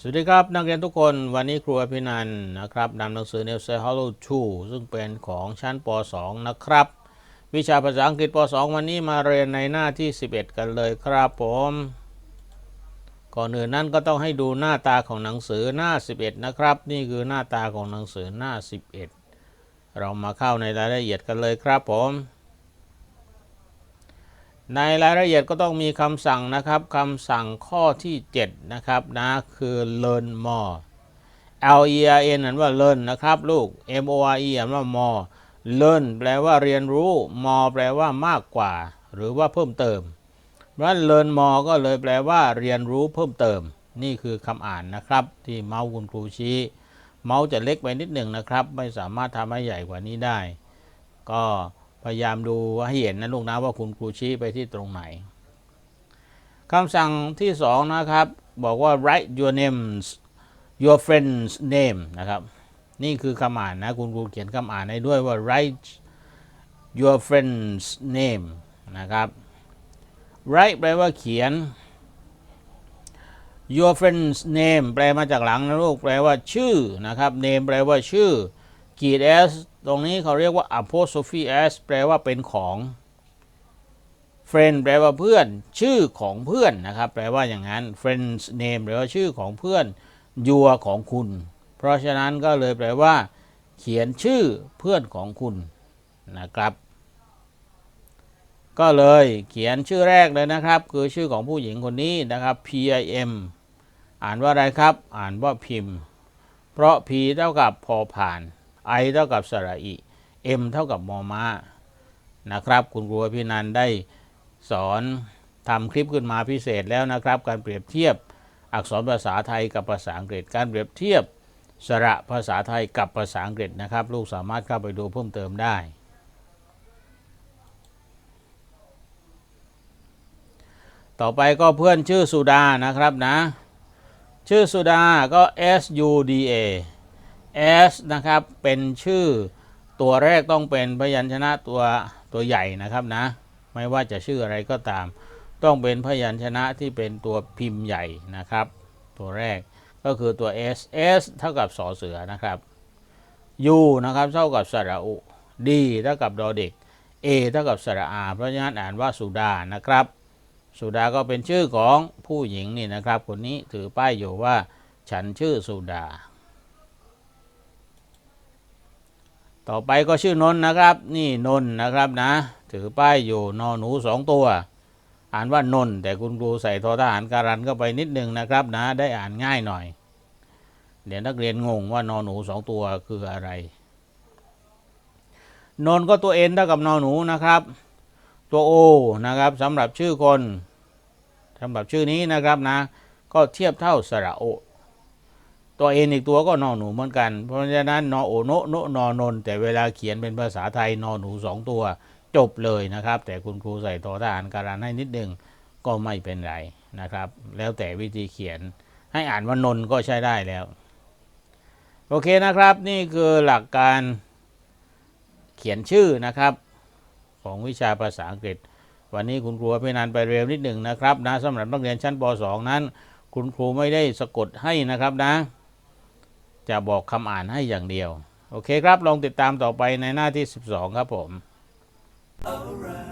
สวัสดีครับ นักเรียนทุกคนวันนี้ครูอภินันนะครับนำหนังสือ n e w s e Hello 2ซึ่งเป็นของชั้นป .2 นะครับ วิชาภาษาอังกฤษป .2 วันนี้มาเรียนในหน้าที่ 11 กันเลยครับผม ก่อนอื่นนั้นก็ต้องให้ดูหน้าตาของหนังสือหน้า 11 นะครับ นี่คือหน้าตาของหนังสือหน้า 11 เรามาเข้าในรายละเอียดกันเลยครับผม ในรายละเอียดก็ต้องมีคำสั่งนะครับคำสั่งข้อที่ 7 นะครับนะคือ learn more L E R N อ่านว่า learn นะครับลูก M O R E อ่านว่า more learn แปลว่าเรียนรู้ more แปลว่ามากกว่า หรือว่าเพิ่มเติมเพราะฉะนั้น learn more ก็เลยแปลว่า เรียนรู้เพิ่มเติม นี่คือคำอ่านนะครับ ที่เมาส์คุณครูชี้ เมาส์จะเล็กไปนิดหนึ่งนะครับ ไม่สามารถทำให้ใหญ่กว่านี้ได้ ก็ ยายามดูให้เห็นนะลูกนะว่าคุณครูชี้ไปที่ตรงไหนคำสั่งที่สองนะครับ บอกว่า write your names your friend's name นะครับ นี่คือคำอ่านนะ คุณครูเขียนคำอ่านให้ด้วยว่า write your friend's name นะครับ write แปลว่าเขียน your friend's name แปลมาจากหลังนะลูก แปลว่าชื่อนะครับ name แปลว่าชื่อ กีด s ตรงนี้เขาเรียกว่า apostrophe s แปลว่าเป็นของ friend แปลว่าเพื่อน ชื่อของเพื่อนนะครับ แปลว่าอย่างนั้น friend's name แปลว่าชื่อของเพื่อน your ของคุณ เพราะฉะนั้นก็เลยแปลว่า เขียนชื่อเพื่อนของคุณนะครับ ก็เลยเขียนชื่อแรกเลยนะครับ คือชื่อของผู้หญิงคนนี้นะครับ P I M อ่านว่าอะไรครับ อ่านว่าพิมพ์ เพราะ P เท่ากับพอผ่าน I เท่ากับสระอิ M เท่ากับมอมานะครับ คุณครูพี่นันได้สอนทำคลิปขึ้นมาพิเศษแล้วนะครับ การเปรียบเทียบอักษรภาษาไทยกับภาษาอังกฤษ การเปรียบเทียบสระภาษาไทยกับภาษาอังกฤษนะครับ ลูกสามารถเข้าไปดูเพิ่มเติมได้ ต่อไปก็เพื่อนชื่อสุดานะครับนะ ชื่อสุดาก็ S U D A S นะครับเป็นชื่อตัวแรกต้องเป็นพยัญชนะตัวตัวใหญ่นะครับนะ ไม่ว่าจะชื่ออะไรก็ตาม ต้องเป็นพยัญชนะที่เป็นตัวพิมพ์ใหญ่นะครับ ตัวแรกก็คือตัว S S เท่ากับสอเสือนะครับ U นะครับเท่ากับสระอุ D เท่ากับดอเด็ก A เท่ากับสระอา เพราะฉะนั้นอ่านว่าสุดานะครับ สุดาก็เป็นชื่อของผู้หญิงนี่นะครับ คนนี้ถือป้ายอยู่ว่าฉันชื่อสุดา ต่อไปก็ชื่อนนนะครับ นี่นนนะครับนะ ถือป้ายอยู่นอหนูสองตัว อ่านว่านน แต่คุณครูใส่ทอทหารการันเข้าไปนิดนึงนะครับนะ ได้อ่านง่ายหน่อย เดี๋ยวนักเรียนงงว่านอหนูสองตัวคืออะไร นนก็ตัวเอ็นเท่ากับนอหนูนะครับ ตัวโอนะครับสำหรับชื่อคนสำหรับชื่อนี้นะครับนะ ก็เทียบเท่าสระโอ ตัวเอ็นอีกตัวก็นอหนูเหมือนกัน เพราะฉะนั้นนอโอโนโนนอนน แต่เวลาเขียนเป็นภาษาไทยนอหนูสองตัวจบเลยนะครับ แต่คุณครูใส่ต่อทหารการันให้นิดนึงก็ไม่เป็นไรนะครับ แล้วแต่วิธีเขียนให้อ่านว่านนก็ใช้ได้แล้ว โอเคนะครับนี่คือหลักการเขียนชื่อนะครับ ของวิชาภาษาอังกฤษ วันนี้คุณครูพี่นันไปเร็วนิดหนึ่งนะครับนะสำหรับนักเรียนชั้นป .2 นั้น คุณครูไม่ได้สะกดให้นะครับนะ จะบอกคำอ่านให้อย่างเดียว โอเคครับ ลองติดตามต่อไปในหน้าที่ 12 ครับผม Alright.